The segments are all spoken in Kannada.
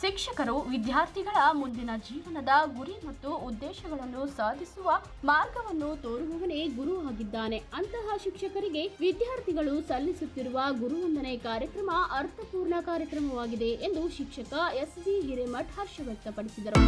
ಶಿಕ್ಷಕರು ವಿದ್ಯಾರ್ಥಿಗಳ ಮುಂದಿನ ಜೀವನದ ಗುರಿ ಮತ್ತು ಉದ್ದೇಶಗಳನ್ನು ಸಾಧಿಸುವ ಮಾರ್ಗವನ್ನು ತೋರುವವನೇ ಗುರು ಆಗಿದ್ದಾನೆ. ಅಂತಹ ಶಿಕ್ಷಕರಿಗೆ ವಿದ್ಯಾರ್ಥಿಗಳು ಸಲ್ಲಿಸುತ್ತಿರುವ ಗುರುವಂದನೆ ಕಾರ್ಯಕ್ರಮ ಅರ್ಥಪೂರ್ಣ ಕಾರ್ಯಕ್ರಮವಾಗಿದೆ ಎಂದು ಶಿಕ್ಷಕ ಎಸ್ ಜಿ ಹಿರೇಮಠ್ ಹರ್ಷ ವ್ಯಕ್ತಪಡಿಸಿದರು.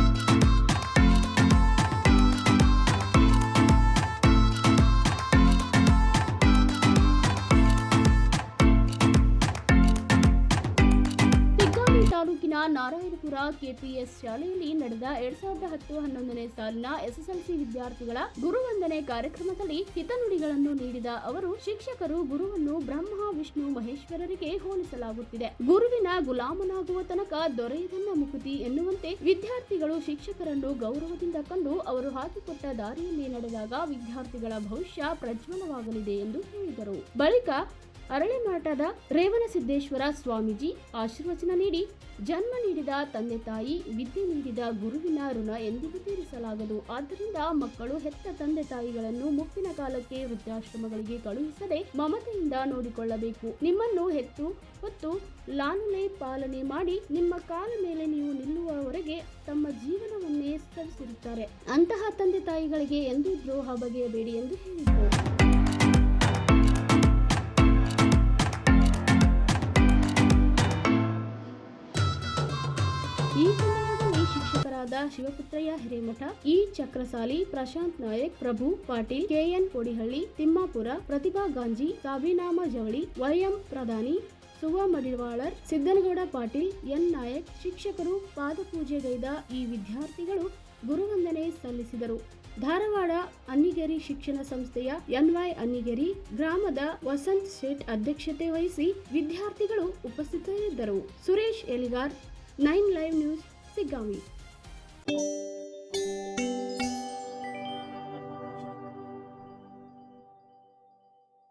ತಾಲೂಕಿನ ನಾರಾಯಣಪುರ ಕೆಪಿಎಸ್ ಶಾಲೆಯಲ್ಲಿ ನಡೆದ ಎರಡ್ ಸಾವಿರದ ಹತ್ತು ಹನ್ನೊಂದನೇ ಸಾಲಿನ ಎಸ್ಎಸ್ಎಲ್ಸಿ ವಿದ್ಯಾರ್ಥಿಗಳ ಗುರುವಂದನೆ ಕಾರ್ಯಕ್ರಮದಲ್ಲಿ ಹಿತನುಡಿಗಳನ್ನು ನೀಡಿದ ಅವರು, ಶಿಕ್ಷಕರು ಗುರುವನ್ನು ಬ್ರಹ್ಮ, ವಿಷ್ಣು, ಮಹೇಶ್ವರರಿಗೆ ಹೋಲಿಸಲಾಗುತ್ತಿದೆ. ಗುರುವಿನ ಗುಲಾಮನಾಗುವ ತನಕ ದೊರೆಯದನ್ನ ಮುಕುತಿ ಎನ್ನುವಂತೆ ವಿದ್ಯಾರ್ಥಿಗಳು ಶಿಕ್ಷಕರನ್ನು ಗೌರವದಿಂದ ಕಂಡು ಅವರು ಹಾಕಿಕೊಟ್ಟ ದಾರಿಯಲ್ಲಿ ನಡೆದಾಗ ವಿದ್ಯಾರ್ಥಿಗಳ ಭವಿಷ್ಯ ಪ್ರಜ್ವಲವಾಗಲಿದೆ ಎಂದು ಹೇಳಿದರು. ಬಳಿಕ ಅರಳಿಮಾಟದ ರೇವಣಸಿದ್ದೇಶ್ವರ ಸ್ವಾಮೀಜಿ ಆಶೀರ್ವಚನ ನೀಡಿ ಜನ್ಮ ನೀಡಿದ ತಂದೆ ತಾಯಿ, ವಿದ್ಯೆ ನೀಡಿದ ಗುರುವಿನ ಋಣ ಎಂದಿಗೂ ತೀರಿಸಲಾಗದು. ಆದ್ದರಿಂದ ಮಕ್ಕಳು ಹೆತ್ತ ತಂದೆ ತಾಯಿಗಳನ್ನು ಮುಪ್ಪಿನ ಕಾಲಕ್ಕೆ ವೃದ್ಧಾಶ್ರಮಗಳಿಗೆ ಕಳುಹಿಸದೆ ಮಮತೆಯಿಂದ ನೋಡಿಕೊಳ್ಳಬೇಕು. ನಿಮ್ಮನ್ನು ಹೆತ್ತು ಹೊತ್ತು ಲಾಲನೆ ಪಾಲನೆ ಮಾಡಿ ನಿಮ್ಮ ಕಾಲ ಮೇಲೆ ನೀವು ನಿಲ್ಲುವವರೆಗೆ ತಮ್ಮ ಜೀವನವನ್ನೇ ಸ್ತರಿಸಿರುತ್ತಾರೆ ಅಂತಹ ತಂದೆ ತಾಯಿಗಳಿಗೆ ಎಂದೂ ದ್ರೋಹ ಬಗೆಯಬೇಡಿ ಎಂದು ಹೇಳಿದರು. ಈ ಸಂದರ್ಭದಲ್ಲಿ ಶಿಕ್ಷಕರಾದ Shivaputrayya Hiremath E Chakrasali Prashant Nayak, Prabhu Patil, K N Kodihalli, Timmapura, Pratibha Ganji ಸಾಬಿನಾಮ Javali YM ಪ್ರಧಾನಿ, ಸುವ ಮಡಿವಾಳರ್, ಸಿದ್ದನಗೌಡ ಪಾಟೀಲ್, ಎನ್ ನಾಯಕ್, ಶಿಕ್ಷಕರು, ಪಾದಪೂಜೆಗೈದ ಈ ವಿದ್ಯಾರ್ಥಿಗಳು ಗುರುವಂದನೆ ಸಲ್ಲಿಸಿದರು. ಧಾರವಾಡ ಅನ್ನಿಗೆರಿ ಶಿಕ್ಷಣ ಸಂಸ್ಥೆಯ ಎನ್ವೈ ಅನ್ನಿಗೆರಿ ಗ್ರಾಮದ ವಸಂತ್ ಶೇಟ್ ಅಧ್ಯಕ್ಷತೆ ವಹಿಸಿ ವಿದ್ಯಾರ್ಥಿಗಳು ಉಪಸ್ಥಿತರಿದ್ದರು. Suresh Eligar 9 Live News, Sigawi.